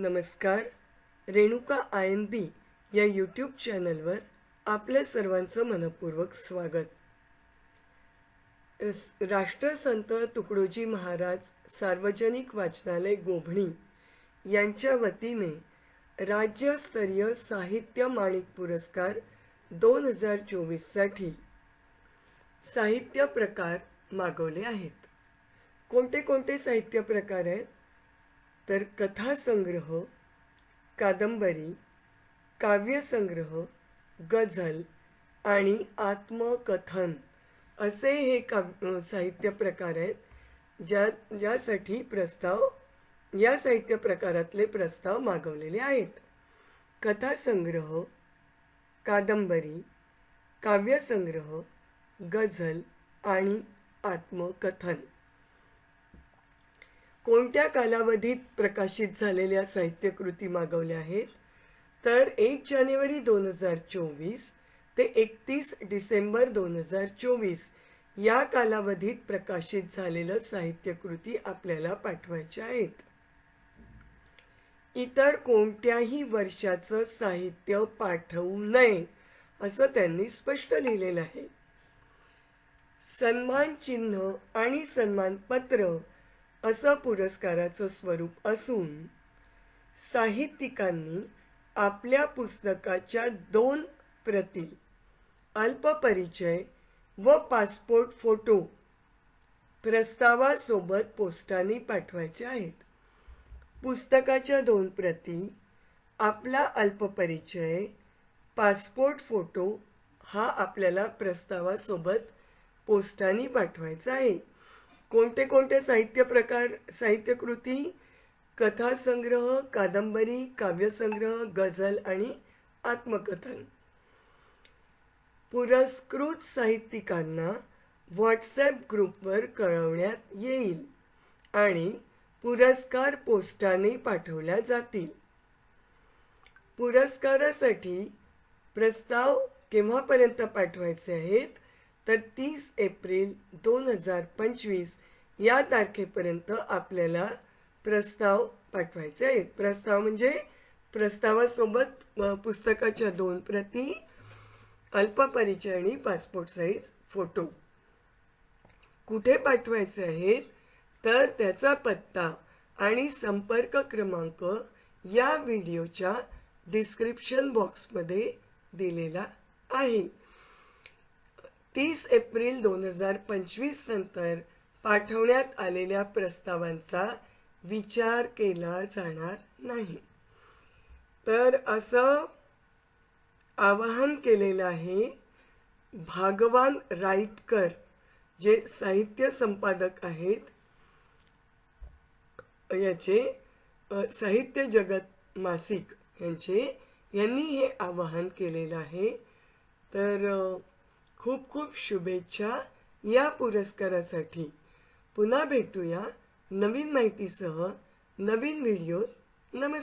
नमस्कार Renuka I N बी या YouTube चॅनलवर आपल्या सर्वांचं मनपूर्वक स्वागत. राष्ट्रसंत तुकडोजी महाराज सार्वजनिक वाचनालय गोभणी यांच्या वतीने राज्यस्तरीय साहित्य माणिक पुरस्कार दोन हजार चोवीससाठी साहित्य प्रकार मागवले आहेत. कोणते कोणते साहित्य प्रकार आहेत? तर कथासंग्रह कादंबरी काव्यसंग्रह गझल आणि आत्मकथन असे हे काव्य साहित्य प्रकार आहेत ज्या ज्यासाठी प्रस्ताव या साहित्य प्रकारातले प्रस्ताव मागवलेले आहेत. कथासंग्रह कादंबरी काव्यसंग्रह गझल आणि आत्मकथन. कोणत्या कालावधीत प्रकाशित झालेल्या साहित्यकृती मागवल्या आहेत? तर एक जानेवारी दोन हजार चोवीस ते एकतीस डिसेंबर दोन हजार चोवीस या कालावधीत प्रकाशित झालेलं साहित्यकृती आपल्याला पाठवायच्या आहेत. इतर कोणत्याही वर्षाचं साहित्य पाठवू नये असं त्यांनी स्पष्ट लिहिलेलं आहे. सन्मान चिन्ह आणि सन्मानपत्र असं पुरस्काराचं स्वरूप असून साहित्यिकांनी आपल्या पुस्तकाच्या दोन प्रती अल्पपरिचय व पासपोर्ट फोटो प्रस्तावासोबत पोस्टाने पाठवायचे आहेत. पुस्तकाच्या दोन प्रती आपला अल्पपरिचय पासपोर्ट फोटो हा आपल्याला प्रस्तावासोबत पोस्टाने पाठवायचा आहे. कोणते कोणते साहित्य प्रकार साहित्यकृती कथासंग्रह कादंबरी काव्यसंग्रह गझल आणि आत्मकथन. पुरस्कृत साहित्यिकांना व्हॉट्सॲप ग्रुपवर कळवण्यात येईल आणि पुरस्कार पोस्टाने पाठवल्या जातील. पुरस्कारासाठी प्रस्ताव केव्हापर्यंत पाठवायचे आहेत? तर तीस एप्रिल दोन हजार पंचवीस या तारखेपर्यंत आपल्याला प्रस्ताव पाठवायचे आहेत. प्रस्ताव म्हणजे प्रस्तावासोबत पुस्तकाच्या दोन प्रती अल्पपरिचय आणि पासपोर्ट साईज फोटो कुठे पाठवायचे आहेत? तर त्याचा पत्ता आणि संपर्क क्रमांक या व्हिडिओच्या डिस्क्रिप्शन बॉक्समध्ये दिलेला आहे. तीस एप्रिल दोन हजार पंचवीस नंतर पाठवण्यात आलेल्या प्रस्तावांचा विचार केला जाणार नाही. तर असं आवाहन केलेलं आहे भागवान राईतकर जे साहित्य संपादक आहेत याचे साहित्य जगत मासिक यांचे यांनी हे आवाहन केलेलं आहे. तर खूप खूप शुभेच्छा या पुरस्कारासाठी. पुन्हा भेटूया नवीन माहितीसह. नवीन व्हिडिओ नमस्कार.